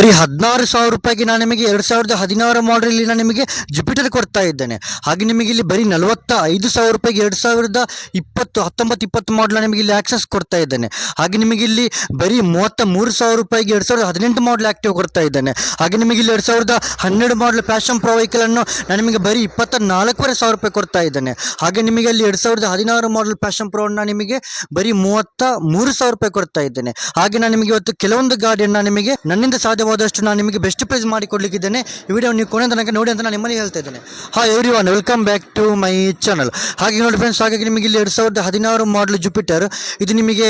ಬರೀ ಹದಿನಾರು ಸಾವಿರ ರೂಪಾಯಿಗೆ ನಾನು ನಿಮಗೆ ಎರಡು ಸಾವಿರದ ಹದಿನಾರು ಮಾಡಲಲ್ಲಿ ನಾನು ನಿಮಗೆ ಜುಪಿಟರ್ ಕೊಡ್ತಾ ಇದ್ದೇನೆ. ಹಾಗೆ ನಿಮಗೆ ಇಲ್ಲಿ ಬರೀ ನಲವತ್ತ ಐದು ಸಾವಿರ ರೂಪಾಯಿಗೆ ಎರಡು ಸಾವಿರದ ಇಪ್ಪತ್ತು, ಹತ್ತೊಂಬತ್ತು, ಇಪ್ಪತ್ತು ಮಾಡಲ್ ನಿಮಗೆ ಇಲ್ಲಿ ಆಕ್ಸೆಸ್ ಕೊಡ್ತಾ ಇದ್ದೇನೆ. ಹಾಗೆ ನಿಮಗೆ ಇಲ್ಲಿ ಬರೀ ಮೂವತ್ತ ಮೂರು ಸಾವಿರ ರೂಪಾಯಿಗೆ ಎರಡು ಸಾವಿರದ ಹದಿನೆಂಟು ಮಾಡಲ್ ಆಕ್ಟಿವ್ ಕೊಡ್ತಾ ಇದ್ದೇನೆ. ಹಾಗೆ ನಿಮಗೆ ಇಲ್ಲಿ ಎರಡು ಸಾವಿರದ ಹನ್ನೆರಡು ಮಾಡಲ್ ಪ್ಯಾಷನ್ ಪ್ರೊ ವೆಹಿಕಲನ್ನು ನಾನು ನಿಮಗೆ ಬರೀ ಇಪ್ಪತ್ತ ನಾಲ್ಕೂವರೆ ಸಾವಿರ ರೂಪಾಯಿ ಕೊಡ್ತಾ ಇದ್ದೇನೆ. ಹಾಗೆ ನಿಮಗೆ ಅಲ್ಲಿ ಎರಡು ಸಾವಿರದ ಹದಿನಾರು ಮಾಡಲ್ ಪ್ಯಾಷನ್ ಪ್ರೋನ ನಿಮಗೆ ಬರೀ ಮೂವತ್ತ ಮೂರು ಸಾವಿರ ರೂಪಾಯಿ ಕೊಡ್ತಾ ಇದ್ದೇನೆ. ಹಾಗೆ ನಾನು ನಿಮಗೆ ಇವತ್ತು ಕೆಲವೊಂದು ಗಾಡಿಯನ್ನು ನಿಮಗೆ ನನ್ನಿಂದ ಸಾಧ್ಯವಾದಷ್ಟು ನಾನು ನಿಮಗೆ ಬೆಸ್ಟ್ ಪ್ರೈಸ್ ಮಾಡಿ ಕೊಡ್ಲಿಕ್ಕಿದ್ದೇನೆ. ಈ ವಿಡಿಯೋ ನೀವು ಕೊನೆ ತನಕ ನೋಡಿ ಅಂತ ನಾನು ನಿಮ್ಮಲ್ಲಿ ಹೇಳ್ತಾ ಇದ್ದೇನೆ. ಹಾ everyone welcome back to my channel ಹಾಗೆ ನೋಡಿ ಫ್ರೆಂಡ್ಸ್ ಹಾಗಾಗಿ ನಿಮಗೆ ಇಲ್ಲಿ ಎರಡು ಸಾವಿರದ ಹದಿನಾರು ಮಾಡಲ್ ಜುಪಿಟರ್ ಇದು ನಿಮಗೆ,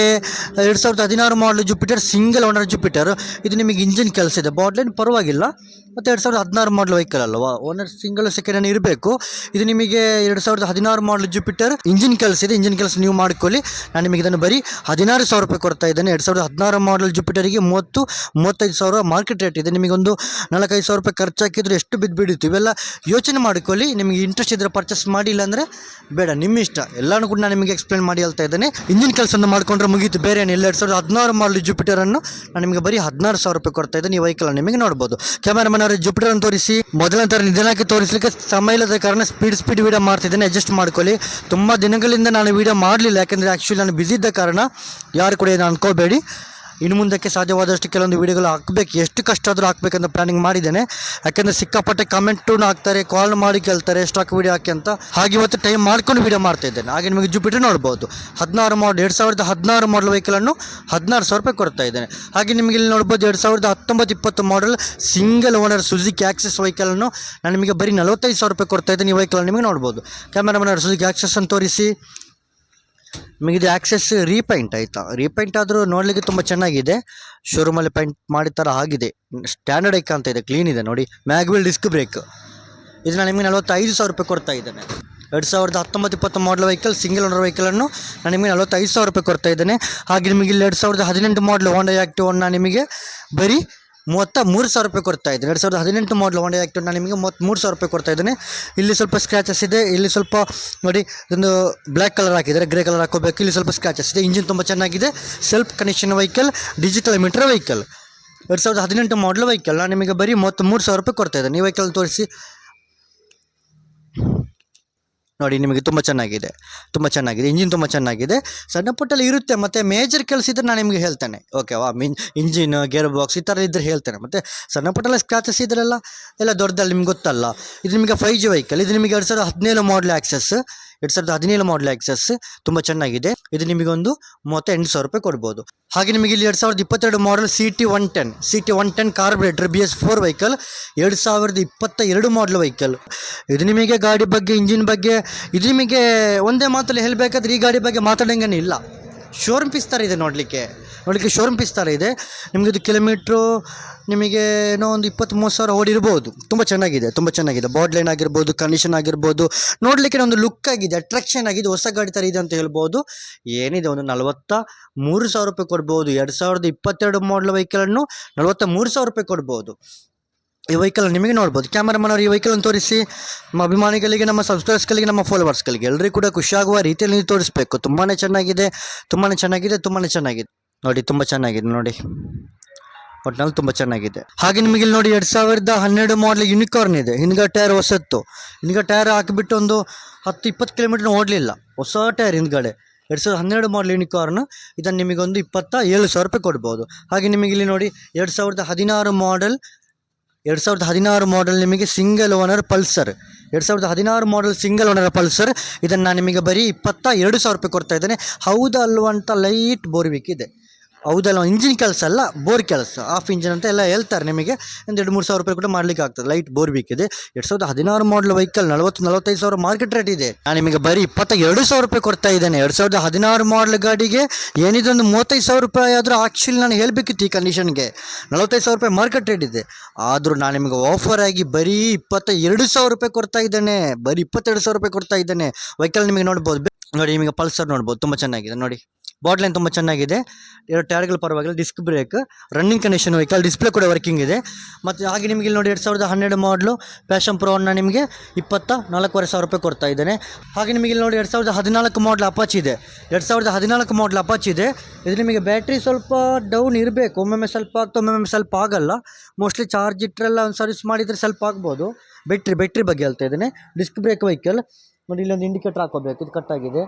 ಎರಡು ಸಾವಿರದ ಹದಿನಾರು model Jupiter single owner Jupiter ಇದು ನಿಮಗೆ ಇಂಜಿನ್ ಕೆಲಸ ಇದೆ. ಬಾಟ್ಲೈನ್ ಪರವಾಗಿಲ್ಲ, ಮತ್ತು ಎರಡು ಸಾವಿರದ ಹದಿನಾರು ಮಾಡಲ್ ವೆಹಿಕಲ್ ಅಲ್ವಾ? ಓನರ್ ಸಿಂಗಲ್ ಸೆಕೆಂಡ್ ಇರಬೇಕು. ಇದು ನಿಮಗೆ ಎರಡು ಸಾವಿರದ ಹದಿನಾರು ಮಾಡಲ್ ಜುಪಿಟರ್ ಇಂಜಿನ್ ಕೆಲಸ ಇದೆ. ಇಂಜಿನ್ ಕೆಲಸ ನೀವು ಮಾಡ್ಕೊಳ್ಳಿ. ನಾನು ನಿಮಗೆ ಇದನ್ನು ಬರೀ ಹದಿನಾರು ಸಾವಿರ ರೂಪಾಯಿ ಕೊಡ್ತಾ ಇದ್ದೇನೆ. ಎರಡು ಸಾವಿರದ ಹದಿನಾರು ಮಾಡಲ್ ಜುಪಿಟರಿಗೆ ಮೂವತ್ತು, ಮೂವತ್ತೈದು ಸಾವಿರ ಮಾರ್ಕೆಟ್ ರೇಟ್ ಇದೆ. ನಿಮಗೊಂದು ನಾಲ್ಕೈದು ಸಾವಿರ ರೂಪಾಯಿ ಖರ್ಚು ಹಾಕಿದ್ರೆ ಎಷ್ಟು ಬಿದ್ದು ಬಿಡುತ್ತೆ ಇವೆಲ್ಲ ಯೋಚನೆ ಮಾಡ್ಕೊಳ್ಳಿ. ನಿಮಗೆ ಇಂಟ್ರೆಸ್ಟ್ ಇದ್ದರೆ ಪರ್ಚೇಸ್ ಮಾಡಿಲ್ಲ ಅಂದರೆ ಬೇಡ. ನಿಮ್ಮ ಇಷ್ಟ. ಎಲ್ಲನೂ ಕೂಡ ನಾನು ನಿಮಗೆ ಎಕ್ಸ್ಪ್ಲೇನ್ ಮಾಡಿ ಹೇಳ್ತಾ ಇದ್ದೇನೆ. ಇಂಜಿನ್ ಕೆಲಸವನ್ನು ಮಾಡಿಕೊಂಡ್ರೆ ಮುಗೀತು. ಬೇರೆ ಏನು ಎರಡು ಸಾವಿರದ ಹದಿನಾರು ಮಾಡಲು ಜುಪಿಟರನ್ನು ನಾನು ನಿಮಗೆ ಬರೀ ಹದಿನಾರು ಸಾವಿರ ರೂಪಾಯಿ ಕೊಡ್ತಾ ಇದ್ದೇನೆ. ಈ ವೆಹಿಕಲ್ ನಿಮಗೆ ನೋಡ್ಬೋದು. ಕ್ಯಾಮರಾಮನ್ ಅವರು ಜುಪಿಟರ್ ಅನ್ನು ತೋರಿಸಿ, ಮೊದಲನೇ ತರ ನಿಧಾನಕ್ಕೆ ತೋರಿಸಲಿಕ್ಕೆ ಸಮಯ ಇಲ್ಲದ ಕಾರಣ ಸ್ಪೀಡ್ ಸ್ಪೀಡ್ ವಿಡಿಯೋ ಮಾಡ್ತಿದ್ದೇನೆ. ಅಡ್ಜಸ್ಟ್ ಮಾಡ್ಕೊಳ್ಳಿ. ತುಂಬ ದಿನಗಳಿಂದ ನಾನು ವೀಡಿಯೋ ಮಾಡಲಿಲ್ಲ. ಯಾಕೆಂದರೆ ಆ್ಯಕ್ಚುಲಿ ನಾನು ಬ್ಯುಸಿ ಇದ್ದ ಕಾರಣ ಯಾರು ಕೂಡ ಏನು ಅನ್ಕೋಬೇಡಿ. ಇನ್ನು ಮುಂದಕ್ಕೆ ಸಾಧ್ಯವಾದಷ್ಟು ಕೆಲವೊಂದು ವೀಡಿಯೋಗಳು ಹಾಕಬೇಕು. ಎಷ್ಟು ಕಷ್ಟ ಆದರೂ ಹಾಕ್ಬೇಕಂತ ಪ್ಲಾನಿಂಗ್ ಮಾಡಿದ್ದೇನೆ. ಯಾಕೆಂದರೆ ಸಿಕ್ಕಾಪಟ್ಟೆ ಕಮೆಂಟು ಹಾಕ್ತಾರೆ ಕಾಲ್ ಮಾಡಿ ಕೇಳ್ತಾರೆ ಸ್ಟಾಕ್ ವೀಡಿಯೋ ಹಾಕಿ ಅಂತ. ಹಾಗೆ ಇವತ್ತು ಟೈಮ್ ಮಾಡ್ಕೊಂಡು ವಿಡಿಯೋ ಮಾಡ್ತಾ ಇದ್ದೇನೆ. ಹಾಗೆ ನಿಮಗೆ ಜುಪಿಟರ್ ನೋಡ್ಬೋದು. ಹದಿನಾರು ಮಾಡಲ್ ಎರಡು ಸಾವಿರದ ಹದಿನಾರು ಮಾಡಲ್ ವೆಹಿಕಲನ್ನು ಹದಿನಾರು ಸಾವಿರ ರೂಪಾಯಿ ಕೊಡ್ತಾ ಇದ್ದೇನೆ. ಹಾಗೆ ನಿಮಗೆ ಇಲ್ಲಿ ನೋಡ್ಬೋದು ಎರಡು ಸಾವಿರದ ಹತ್ತೊಂಬತ್ತು ಇಪ್ಪತ್ತು model single owner Suzuki Access ವೆಹಿಕಲನ್ನು ನಾನು ನಿಮಗೆ ಬರೀ ನಲವತ್ತೈದು ಸಾವಿರ ರೂಪಾಯಿ ಕೊಡ್ತಾ ಇದ್ದೇನೆ ಈ ವೆಹಿಕಲ್ ನಿಮಗೆ ನೋಡ್ಬೋದು. ಕ್ಯಾಮರಾಮನ್ ಸುಜಿಕ್ ಆಕ್ಸೆಸ್ ಅಂತ ತೋರಿಸಿ ನಿಮಗೆ ಇದು ಆಕ್ಸೆಸ್ ರೀಪೈಂಟ್ ಆಯಿತಾ? ರೀಪೈಂಟ್ ಆದರೂ ನೋಡಲಿಕ್ಕೆ ತುಂಬ ಚೆನ್ನಾಗಿದೆ. ಶೋರೂಮಲ್ಲಿ ಪೈಂಟ್ ಮಾಡಿದ ಥರ ಆಗಿದೆ. ಸ್ಟ್ಯಾಂಡರ್ಡ್ ಐಕ್ ಅಂತ ಇದೆ ಕ್ಲೀನ್ ಇದೆ ನೋಡಿ. ಮ್ಯಾಗ್ವಿಲ್ ಡಿಸ್ಕ್ ಬ್ರೇಕ್ ಇದು ನಾನು ನಿಮಗೆ ನಲವತ್ತೈದು ಸಾವಿರ ರೂಪಾಯಿ ಕೊಡ್ತಾ ಇದ್ದೇನೆ. ಎರಡು ಸಾವಿರದ ಹತ್ತೊಂಬತ್ತು ಇಪ್ಪತ್ತು ಮಾಡಲ್ ವೆಹಿಕಲ್ ಸಿಂಗಲ್ ಓನರ್ ವೆಹಿಕಲನ್ನು ನಾನು ನಿಮಗೆ ನಲವತ್ತೈದು ಸಾವಿರ ರೂಪಾಯಿ ಕೊಡ್ತಾ ಇದ್ದೇನೆ. ಹಾಗೆ ನಿಮಗೆ ಇಲ್ಲಿ ಎರಡು ಸಾವಿರದ ಹದಿನೆಂಟು ಮಾಡಲ್ ಹೋಂಡಾ ಆ್ಯಕ್ಟಿವನ್ನು ನಿಮಗೆ ಬರೀ ಮೂವತ್ತ ಮೂರು ಸಾವಿರ ರೂಪಾಯಿ ಕೊಡ್ತಾ ಇದ್ದೀನಿ. ಎರಡು ಸಾವಿರದ ಹದಿನೆಂಟು ಮಾಡಲ್ ಹೋಂಡಾ ಆ್ಯಕ್ಟಿವ್ ನಾನು ನಿಮಗೆ ಮೂವತ್ತ್ಮೂರು ಸಾವಿರ ರೂಪಾಯಿ ಕೊಡ್ತಾ ಇದ್ದೀನಿ. ಇಲ್ಲಿ ಸ್ವಲ್ಪ ಸ್ಕ್ರ್ಯಾಚಸ್ ಇದೆ. ಇಲ್ಲಿ ಸ್ವಲ್ಪ ನೋಡಿ ಒಂದು ಬ್ಲ್ಯಾಕ್ ಕಲರ್ ಹಾಕಿದ್ದಾರೆ. ಗ್ರೇ ಕಲರ್ ಹಾಕೋಬೇಕು. ಇಲ್ಲಿ ಸ್ವಲ್ಪ ಸ್ಕ್ರ್ಯಾಚಸ್ ಇದೆ. ಇಂಜಿನ್ ತುಂಬ ಚೆನ್ನಾಗಿದೆ. Self connection vehicle digital meter vehicle ಎರಡು ಸಾವಿರದ ಹದಿನೆಂಟು ಮಾಡಲ್ ವೆಹಿಕಲ್ ನಾನು ನಿಮಗೆ ಬರೀ ಮೂವತ್ತ್ಮೂರು ಸಾವಿರ ರೂಪಾಯಿ ಕೊಡ್ತಾ ಇದ್ದೀನಿ. ಈ ವೆಹಿಕಲ್ ತೋರಿಸಿ. ನೋಡಿ, ನಿಮಗೆ ತುಂಬ ಚೆನ್ನಾಗಿದೆ ತುಂಬ ಚೆನ್ನಾಗಿದೆ ಇಂಜಿನ್ ತುಂಬ ಚೆನ್ನಾಗಿದೆ. ಸಣ್ಣ ಪುಟ್ಟಲ್ಲಿ ಇರುತ್ತೆ, ಮತ್ತು ಮೇಜರ್ ಕೆಲಸ ಇದ್ದರೆ ನಾನು ನಿಮಗೆ ಹೇಳ್ತೇನೆ. ಓಕೆವಾ ಮಿನ್ ಇಂಜಿನ್ ಗೇರ್ ಬಾಕ್ಸ್ ಈ ಥರ ಇದ್ದರೆ ಹೇಳ್ತೇನೆ. ಮತ್ತು ಸಣ್ಣ ಪುಟ್ಟಲ್ಲ ಸ್ಕ್ರಾಚಸ್ ಇದ್ರೆಲ್ಲ, ಎಲ್ಲ ದೊಡ್ಡದಲ್ಲಿ ನಿಮ್ಗೆ ಗೊತ್ತಲ್ಲ. ಇದು ನಿಮಗೆ ಫೈ ಜಿ ವೆಹಿಕಲ್ ಇದು ನಿಮಗೆ ಎರಡು ಸಾವಿರದ ಹದಿನೇಳು ಮಾಡಲ್ ಆಕ್ಸಸ್ ಎರಡು ಸಾವಿರದ ಹದಿನೇಳು ಮಾಡಲ್ ಆಕ್ಸಸ್ ತುಂಬ ಚೆನ್ನಾಗಿದೆ. ಇದು ನಿಮಗೊಂದು ಮೂವತ್ತೆಂಟು ಸಾವಿರ ರೂಪಾಯಿ ಕೊಡ್ಬೋದು. ಹಾಗೆ ನಿಮಗೆ ಇಲ್ಲಿ ಎರಡ್ ಸಾವಿರದ ಇಪ್ಪತ್ತೆರಡು model C T one ten C T one ten carburettor B S four vehicle ಎರಡ್ ಸಾವಿರದ ಇಪ್ಪತ್ತ ಎರಡು ಮಾಡಲ್ ವೆಹಿಕಲ್ ಇದು ನಿಮಗೆ ಗಾಡಿ ಬಗ್ಗೆ ಇಂಜಿನ್ ಬಗ್ಗೆ, ಇದು ನಿಮಗೆ ಒಂದೇ ಮಾತಲ್ಲಿ ಹೇಳಬೇಕಾದ್ರೆ ಈ ಗಾಡಿ ಬಗ್ಗೆ ಮಾತಾಡಂಗೇನಿಲ್ಲ ಶೋರೂಮ್ ಪೀಸ್ ಇದೆ ನೋಡಲಿಕ್ಕೆ. ನೋಡಲಿಕ್ಕೆ ಶೋರೂಮ್ ಪೀಸ್ ಥರ ಇದೆ. ನಿಮಗೆ ಇದು ಕಿಲೋಮೀಟ್ರು ನಿಮಗೆ ಏನೋ ಒಂದು ಇಪ್ಪತ್ತು ಮೂವತ್ತು ಸಾವಿರ ಓಡಿರ್ಬೋದು. ತುಂಬ ಚೆನ್ನಾಗಿದೆ ತುಂಬ ಚೆನ್ನಾಗಿದೆ. ಬಾಡ್ ಲೈನ್ ಆಗಿರ್ಬೋದು ಕಂಡೀಷನ್ ಆಗಿರ್ಬೋದು. ನೋಡಲಿಕ್ಕೆ ಒಂದು ಲುಕ್ ಆಗಿದೆ ಅಟ್ರಾಕ್ಷನ್ ಆಗಿದೆ, ಹೊಸ ಗಾಡಿ ಥರ ಇದೆ ಅಂತ ಹೇಳ್ಬೋದು. ಏನಿದೆ, ಒಂದು ನಲವತ್ತ ಮೂರು ಸಾವಿರ ರೂಪಾಯಿ ಕೊಡ್ಬೋದು. ಎರಡು ಸಾವಿರದ ಇಪ್ಪತ್ತೆರಡು ಮಾಡಲ್ ವೆಹಿಕಲನ್ನು ನಲವತ್ತ ಮೂರು ಸಾವಿರ ರೂಪಾಯಿ ಕೊಡ್ಬೋದು. ಈ ವೆಹಿಕಲ್ ನಿಮಗೆ ನೋಡ್ಬೋದು. ಅವರು ಈ ವೆಹಿಕಲನ್ನು ತೋರಿಸಿ, ನಮ್ಮ ಅಭಿಮಾನಿಗಳಿಗೆ, ನಮ್ಮ ಸಬ್ಸ್ಕ್ರೈಬರ್ಸ್ಗಳಿಗೆ ನಮ್ಮ ಫಾಲೋವರ್ಸ್ಗಳಿಗೆ ಎಲ್ಲರಿಗೂ ಕೂಡ ಖುಷಿಯಾಗುವ ರೀತಿಯಲ್ಲಿ ನೀವು ತೋರಿಸ್ಬೇಕು. ತುಂಬಾ ಚೆನ್ನಾಗಿದೆ ತುಂಬಾ ಚೆನ್ನಾಗಿದೆ ತುಂಬಾ ಚೆನ್ನಾಗಿದೆ. ನೋಡಿ, ತುಂಬ ಚೆನ್ನಾಗಿದೆ ನೋಡಿ. ಒಟ್ನಲ್ಲಿ ತುಂಬ ಚೆನ್ನಾಗಿದೆ. ಹಾಗೆ ನಿಮಗೆ ಇಲ್ಲಿ ನೋಡಿ, ಎರಡು ಸಾವಿರದ ಹನ್ನೆರಡು ಮಾಡಲ್ ಯುನಿಕಾರ್ನ್ ಇದೆ. ಹಿಂದ್ಗಡೆ ಟೈರ್ ಹೊಸತ್ತು. ಹಿಂದ್ಗ ಟೈರ್ ಹಾಕಿಬಿಟ್ಟು ಒಂದು ಹತ್ತು, ಇಪ್ಪತ್ತು ಕಿಲೋಮೀಟರ್ ಓಡಲಿಲ್ಲ. ಹೊಸ ಟೈರ್ ಹಿಂದ್ಗಡೆ. ಎರಡು ಸಾವಿರದ ಹನ್ನೆರಡು ಮಾಡಲ್ ಯುನಿಕಾರ್ನ್ ಇದನ್ನು ನಿಮಗೊಂದು ಇಪ್ಪತ್ತ ಏಳು ಸಾವಿರ ರೂಪಾಯಿ ಕೊಡ್ಬೋದು. ಹಾಗೆ ನಿಮಗೆ ಇಲ್ಲಿ ನೋಡಿ, ಎರಡು ಸಾವಿರದ ಹದಿನಾರು ಮಾಡಲ್ ಎರಡು ಸಾವಿರದ ಹದಿನಾರು ಮಾಡಲ್ ನಿಮಗೆ ಸಿಂಗಲ್ ಓನರ್ ಪಲ್ಸರ್ ಎರಡು ಸಾವಿರದ ಹದಿನಾರು ಮಾಡಲ್ ಸಿಂಗಲ್ ಓನರ್ ಪಲ್ಸರ್ ಇದನ್ನು ನಾನು ನಿಮಗೆ ಬರೀ ಇಪ್ಪತ್ತ ಎರಡು ಸಾವಿರ ರೂಪಾಯಿ ಕೊಡ್ತಾ ಇದ್ದೇನೆ. ಹೌದಾ ಅಲ್ವಾ ಅಂತ ಲೈಟ್ ಬೋರ್ಬೇಕಿದೆ ಹೌದಲ್ಲ ಇಂಜಿನ್ ಕೆಲಸ ಅಲ್ಲ ಬೋರ್ ಕೆಲಸ. ಆಫ್ ಇಂಜಿನ್ ಅಂತ ಎಲ್ಲ ಹೇಳ್ತಾರೆ ನಿಮಗೆ. ಒಂದು ಎರಡು ಮೂರು ಸಾವಿರ ರೂಪಾಯಿ ಕೂಡ ಮಾಡ್ಲಿಕ್ಕೆ ಆಗ್ತದೆ. ಲೈಟ್ ಬೋರ್ ಬೇಕಿದೆ ಎರಡು ಸಾವಿರದ ಹದಿನಾರು ಮಾಡಲ್ ವೆಹಿಕಲ್ ನಲವತ್ತು, ನಲವತ್ತೈದು ಸಾವಿರ ಮಾರ್ಕೆಟ್ ರೇಟ್ ಇದೆ. ನಾನು ನಿಮಗೆ ಬರೀ ಇಪ್ಪತ್ತ ಎರಡು ಸಾವಿರ ರೂಪಾಯಿ ಕೊಡ್ತಾ ಇದ್ದೇನೆ. ಎರಡು ಸಾವಿರದ ಹದಿನಾರು ಮಾಡಲ್ ಗಾಡಿಗೆ ಏನಿದೊಂದು ಮೂವತ್ತೈದು ಸಾವಿರ ರೂಪಾಯಿ ಆದರೂ ಆ್ಯಕ್ಚುಲಿ ನಾನು ಹೇಳಬೇಕಿತ್ತು ಈ ಕಂಡೀಷನ್ಗೆ ನಲವತ್ತೈದು ಸಾವಿರ ರೂಪಾಯಿ ಮಾರ್ಕೆಟ್ ರೇಟ್ ಇದೆ. ಆದರೂ ನಾನು ನಿಮಗೆ ಆಫರ್ ಆಗಿ ಬರೀ ಇಪ್ಪತ್ತ ಎರಡು ಸಾವಿರ ರೂಪಾಯಿ ಕೊಡ್ತಾ ಇದ್ದೇನೆ. ಬರೀ ಇಪ್ಪತ್ತೆರಡು ಸಾವಿರ ರೂಪಾಯಿ ಕೊಡ್ತಾ ಇದ್ದೇನೆ. ವೆಹಿಕಲ್ ನಿಮಗೆ ನೋಡ್ಬೋದು. ನೋಡಿ, ನಿಮಗೆ ಪಲ್ಸರ್ ನೋಡ್ಬೋದು. ತುಂಬ ಚೆನ್ನಾಗಿದೆ. ನೋಡಿ. ಬಾಡ್ ಲೈನ್ ತುಂಬ ಚೆನ್ನಾಗಿದೆ. ಎರಡು ಟೈರ್ಗಳು ಪರವಾಗಿಲ್ಲ disc brake running condition vehicle display ಕೂಡ ವರ್ಕಿಂಗ್ ಇದೆ. ಮತ್ತು ಹಾಗೆ ನಿಮಗೆ ಇಲ್ಲಿ ನೋಡಿ ಎರಡು ಸಾವಿರದ ಹನ್ನೆರಡು ಮಾಡಲು ಪ್ಯಾಷನ್ ಪ್ರೋನ ನಿಮಗೆ ಇಪ್ಪತ್ತ ನಾಲ್ಕೂವರೆ ಸಾವಿರ ರೂಪಾಯಿ ಕೊಡ್ತಾ ಇದ್ದೇನೆ. ಹಾಗೆ ನಿಮಗೆ ಇಲ್ಲಿ ನೋಡಿ ಎರಡು ಸಾವಿರದ ಹದಿನಾಲ್ಕು ಮಾಡಲ್ ಅಪಾಚ್ ಇದೆ. ಎರಡು ಸಾವಿರದ ಹದಿನಾಲ್ಕು ಮಾಡಲ್ ಅಪಾಚ್ ಇದೆ. ಇದು ನಿಮಗೆ ಬ್ಯಾಟ್ರಿ ಸ್ವಲ್ಪ ಡೌನ್ ಇರಬೇಕು. ಒಮ್ಮೊಮ್ಮೆ ಸ್ವಲ್ಪ ಆಗ್ತಾ, ಒಮ್ಮೊಮ್ಮೆ ಸ್ವಲ್ಪ ಆಗಲ್ಲ. ಮೋಸ್ಟ್ಲಿ ಚಾರ್ಜ್ ಇಟ್ಟರೆಲ್ಲ ಒಂದು ಸರ್ವಿಸ್ ಮಾಡಿದರೆ ಸ್ವಲ್ಪ ಆಗ್ಬೋದು. ಬೆಟ್ರಿ ಬ್ಯಾಟ್ರಿ ಬಗ್ಗೆ ಹೇಳ್ತಾ ಇದ್ದೇನೆ. ಡಿಸ್ಕ್ ಬ್ರೇಕ್ ವೆಹಿಕಲ್ ನೋಡಿ, ಇಲ್ಲೊಂದು ಇಂಡಿಕೇಟರ್ ಹಾಕೋಬೇಕು ಇದು ಕಟ್ಟಾಗಿದೆ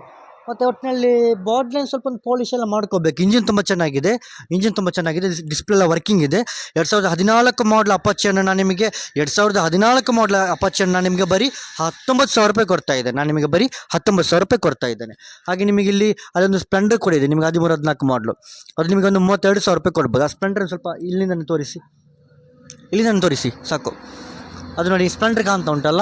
ಮತ್ತು ಒಟ್ಟಿನಲ್ಲಿ ಬಾಡ್ ಲೈನ್ ಸ್ವಲ್ಪ ಒಂದು ಪಾಲಿಶ್ ಎಲ್ಲ ಮಾಡ್ಕೋಬೇಕು. ಇಂಜಿನ್ ತುಂಬ ಚೆನ್ನಾಗಿದೆ. ಇಂಜಿನ್ ತುಂಬ ಚೆನ್ನಾಗಿದೆ. ಡಿಸ್ಪ್ಲೇ ಎಲ್ಲ ವರ್ಕಿಂಗ್ ಇದೆ. ಎರಡು ಸಾವಿರದ ಹದಿನಾಲ್ಕು ಮಾಡಲ್ ಅಪಾಚಿಯನ್ನು ನಾನು ನಿಮಗೆ, ಎರಡು ಸಾವಿರದ ಹದಿನಾಲ್ಕು ಮಾಡಲ್ ಅಪಾಚಿಯನ್ನು ನಾನು ನಿಮಗೆ ಬರೀ ಹತ್ತೊಂಬತ್ತು ಸಾವಿರ ರೂಪಾಯಿ ಕೊಡ್ತಾ ಇದ್ದೆ ನಾನು ನಿಮಗೆ ಬರೀ ಹತ್ತೊಂಬತ್ತು ಸಾವಿರ ರೂಪಾಯಿ ಕೊಡ್ತಾ ಇದ್ದೇನೆ. ಹಾಗೆ ನಿಮಗೆ ಇಲ್ಲಿ ಅದೊಂದು ಸ್ಪ್ಲೆಂಡರ್ ಕೂಡ ಇದೆ. ನಿಮಗೆ ಹದಿಮೂರು ಹದಿನಾಲ್ಕು ಮಾಡಲು ಅದು ನಿಮಗೆ ಒಂದು ಮೂವತ್ತೆರಡು ಸಾವಿರ ರೂಪಾಯಿ ಕೊಡ್ಬೋದು. ಆ ಸ್ಪ್ಲೆಂಡರ್ ಸ್ವಲ್ಪ ಇಲ್ಲಿಂದ ತೋರಿಸಿ. ಇಲ್ಲಿಂದ ತೋರಿಸಿ. ಸಾಕು. ಅದು ನೋಡಿ ಸ್ಪ್ಲೆಂಡರ್ ಕಾಣ್ತಾ ಉಂಟಲ್ಲ?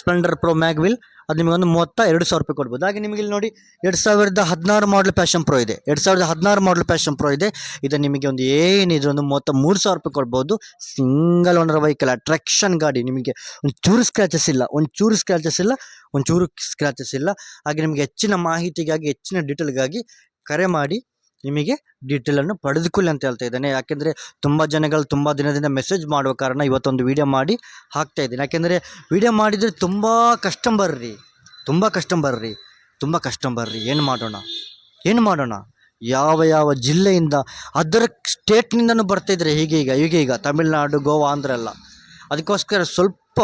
ಸ್ಪ್ಲೆಂಡರ್ ಪ್ರೋ ಮ್ಯಾಗ್ವಿಲ್ ಅದು ನಿಮಗೆ ಒಂದು ಮೂವತ್ತ ಎರಡು ಸಾವಿರ ರೂಪಾಯಿ ಕೊಡ್ಬೋದು. ಹಾಗೆ ನಿಮಗೆ ಇಲ್ಲಿ ನೋಡಿ, ಎರಡು ಸಾವಿರದ ಹದಿನಾರು ಮಾಡಲ್ ಪ್ಯಾಷನ್ ಪ್ರೋ ಇದೆ. ಎರಡು ಸಾವಿರದ ಹದಿನಾರು ಮಾಡಲ್ ಪ್ಯಾಷನ್ ಪ್ರೋ ಇದೆ. ಇದು ನಿಮಗೆ ಒಂದು ಏನಿದ್ರು ಒಂದು ಮೂವತ್ತ ಮೂರು ಸಾವಿರ ರೂಪಾಯಿ ಕೊಡ್ಬೋದು. ಸಿಂಗಲ್ ಓನರ್ ವೆಹಿಕಲ್ ಅಟ್ರಾಕ್ಷನ್ ಗಾಡಿ, ನಿಮಗೆ ಒಂದು ಚೂರು ಸ್ಕ್ರ್ಯಾಚಸ್ ಇಲ್ಲ ಒಂದು ಚೂರು ಸ್ಕ್ರ್ಯಾಚಸ್ ಇಲ್ಲ ಒಂದು ಚೂರು ಸ್ಕ್ರ್ಯಾಚಸ್ ಇಲ್ಲ. ಹಾಗೆ ನಿಮಗೆ ಹೆಚ್ಚಿನ ಮಾಹಿತಿಗಾಗಿ, ಹೆಚ್ಚಿನ ಡೀಟೇಲ್ಗಾಗಿ ಕರೆ ಮಾಡಿ ನಿಮಗೆ ಡೀಟೇಲನ್ನು ಪಡೆದುಕೊಳ್ಳಿ ಅಂತ ಹೇಳ್ತಾ ಇದ್ದೇನೆ. ಯಾಕೆಂದರೆ ತುಂಬ ಜನಗಳು ತುಂಬ ದಿನದಿಂದ ಮೆಸೇಜ್ ಮಾಡುವ ಕಾರಣ ಇವತ್ತೊಂದು ವೀಡಿಯೋ ಮಾಡಿ ಹಾಕ್ತಾ ಇದ್ದೀನಿ. ಯಾಕೆಂದರೆ ವೀಡಿಯೋ ಮಾಡಿದರೆ ತುಂಬ ಕಸ್ಟಮರ್ ರೀ ತುಂಬ ಕಸ್ಟಮರ್ ರೀ ತುಂಬ ಕಸ್ಟಮರ್ ರೀ ಏನು ಮಾಡೋಣ? ಏನು ಮಾಡೋಣ? ಯಾವ ಯಾವ ಜಿಲ್ಲೆಯಿಂದ ಅದರ ಸ್ಟೇಟ್ನಿಂದನೂ ಬರ್ತಾಯಿದ್ರೆ ಹೀಗೆ ಈಗ ಹೀಗೆ ಈಗ ತಮಿಳ್ನಾಡು, ಗೋವಾ ಆಂಧ್ರ ಎಲ್ಲ ಅದಕ್ಕೋಸ್ಕರ ಸ್ವಲ್ಪ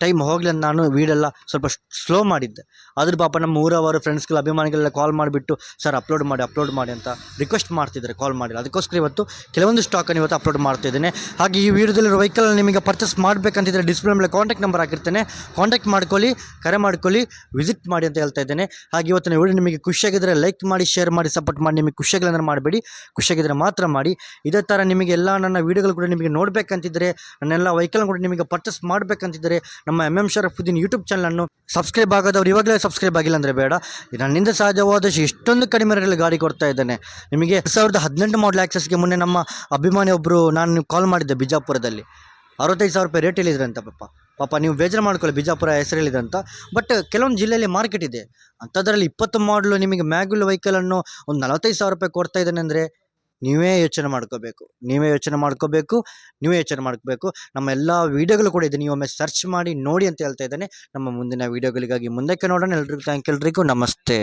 ಟೈಮ್ ಹೋಗಲಿ ಅಂತ ನಾನು ವೀಡೆಲ್ಲ ಸ್ವಲ್ಪ ಸ್ಲೋ ಮಾಡಿದ್ದೆ. ಅದ್ರ ಪಾಪ ನಮ್ಮ ಊರವರು ಫ್ರೆಂಡ್ಸ್ಗಳು ಅಭಿಮಾನಿಗಳೆಲ್ಲ ಕಾಲ್ ಮಾಡಿಬಿಟ್ಟು ಸರ್ ಅಪ್ಲೋಡ್ ಮಾಡಿ ಅಪ್ಲೋಡ್ ಮಾಡಿ ಅಂತ ರಿಕ್ವೆಸ್ಟ್ ಮಾಡ್ತಿದ್ದಾರೆ ಕಾಲ್ ಮಾಡಿಲ್ಲ. ಅದಕ್ಕೋಸ್ಕರ ಇವತ್ತು ಕೆಲವೊಂದು ಸ್ಟಾಕನ್ನು ಇವತ್ತು ಅಪ್ಲೋಡ್ ಮಾಡ್ತಿದ್ದೇನೆ ಹಾಗೆ ಈ ವಿಡಿಯೋದಲ್ಲಿರೋ ವೆಹಿಕಲ್ ನಿಮಗೆ ಪರ್ಚೇಸ್ ಮಾಡಬೇಕಂತಿದ್ರೆ ಡಿಸ್ಪ್ಲೇ ಮೇಲೆ ಕಾಂಟ್ಯಾಕ್ಟ್ ನಂಬರ್ ಹಾಕಿರ್ತೇನೆ. ಕಾಂಟ್ಯಾಕ್ಟ್ ಮಾಡ್ಕೊಳ್ಳಿ, ಕರೆ ಮಾಡ್ಕೊಳ್ಳಿ ವಿಸಿಟ್ ಮಾಡಿ ಅಂತ ಹೇಳ್ತಾ ಇದ್ದೇನೆ. ಹಾಗೆ ಇವತ್ತಿನ ವಿಡಿಯೋ ನಿಮಗೆ ಖುಷಿಯಾಗಿದ್ದರೆ ಲೈಕ್ ಮಾಡಿ ಶೇರ್ ಮಾಡಿ ಸಪೋರ್ಟ್ ಮಾಡಿ, ನಿಮಗೆ ಖುಷಿಯಾಗಿಲ್ಲ ಮಾಡಬೇಡಿ. ಖುಷಿಯಾಗಿದ್ದರೆ ಮಾತ್ರ ಮಾಡಿ. ಇದೇ ಥರ ನಿಮಗೆ ಎಲ್ಲ ನನ್ನ ವೀಡಿಯೋಗಳು ಕೂಡ ನಿಮಗೆ ನೋಡಬೇಕಂತಿದ್ದರೆ ನನ್ನೆಲ್ಲ ವೆಹಿಕಲ್ ಕೂಡ ನಿಮಗೆ ಪರ್ಚೇಸ್ ಮಾಡಬೇಕಂತಿದ್ದರೆ ನಮ್ಮ ಎಂ ಎಂ ಶರಫುದ್ದೀನ್ ಯೂಟ್ಯೂಬ್ ಚಾನಲನ್ನು ಸಬ್ಸ್ಕ್ರೈಬ್ ಆಗೋದವ್ರು ಇವಾಗಲೇ ಸಬ್ಸ್ಕ್ರೈಬ್ ಆಗಿಲ್ಲ ಅಂದರೆ ಬೇಡ. ನನ್ನಿಂದ ಸಹಜವಾದಷ್ಟು ಇಷ್ಟೊಂದು ಕಡಿಮೆ ರೇಟಲ್ಲಿ ಗಾಡಿ ಕೊಡ್ತಾ ಇದ್ದೇನೆ. ನಿಮಗೆ ಸಾವಿರದ ಹದಿನೆಂಟು ಮಾಡಲ್ ಆ್ಯಕ್ಸಸ್ಗೆ ಮೊನ್ನೆ ನಮ್ಮ ಅಭಿಮಾನಿ ಒಬ್ಬರು ನಾನು ಕಾಲ್ ಮಾಡಿದ್ದೆ ಬಿಜಾಪುರದಲ್ಲಿ. ಅರವತ್ತೈದು ಸಾವಿರ ರೂಪಾಯಿ ರೇಟ್ ಹೇಳಿದ್ರಂತ ಪಾಪ. ಪಾಪ ನೀವು ಬೇಜಾರು ಮಾಡ್ಕೊಳ್ಳಿ, ಬಿಜಾಪುರ ಹೆಸರು ಹೇಳಿದಂತ ಬಟ್ ಕೆಲವೊಂದು ಜಿಲ್ಲೆಯಲ್ಲಿ ಮಾರ್ಕೆಟ್ ಇದೆ. ಅಂಥದ್ರಲ್ಲಿ ಇಪ್ಪತ್ತು ಮಾಡಲು ನಿಮಗೆ ಮ್ಯಾಗ್ಯುಲ್ ವೆಹಿಕಲನ್ನು ಒಂದು ನಲವತ್ತೈದು ಸಾವಿರ ರೂಪಾಯಿ ಕೊಡ್ತಾ ಇದ್ದಾನೆ ಅಂದರೆ ನೀವೇ ಯೋಚನೆ ಮಾಡ್ಕೋಬೇಕು. ನೀವೇ ಯೋಚನೆ ಮಾಡ್ಕೋಬೇಕು, ನೀವೇ ಯೋಚನೆ ಮಾಡ್ಕೋಬೇಕು. ನಮ್ಮ ಎಲ್ಲ ವೀಡಿಯೋಗಳು ಕೂಡ ಇದೆ. ನೀವು ಒಮ್ಮೆ ಸರ್ಚ್ ಮಾಡಿ ನೋಡಿ ಅಂತ ಹೇಳ್ತಾ ಇದ್ದೇನೆ. ನಮ್ಮ ಮುಂದಿನ ವೀಡಿಯೋಗಳಿಗಾಗಿ ಮುಂದಕ್ಕೆ ನೋಡೋಣ. ಎಲ್ರಿಗೂ ಥ್ಯಾಂಕ್ ಎಲ್ರಿಗೂ. ನಮಸ್ತೆ.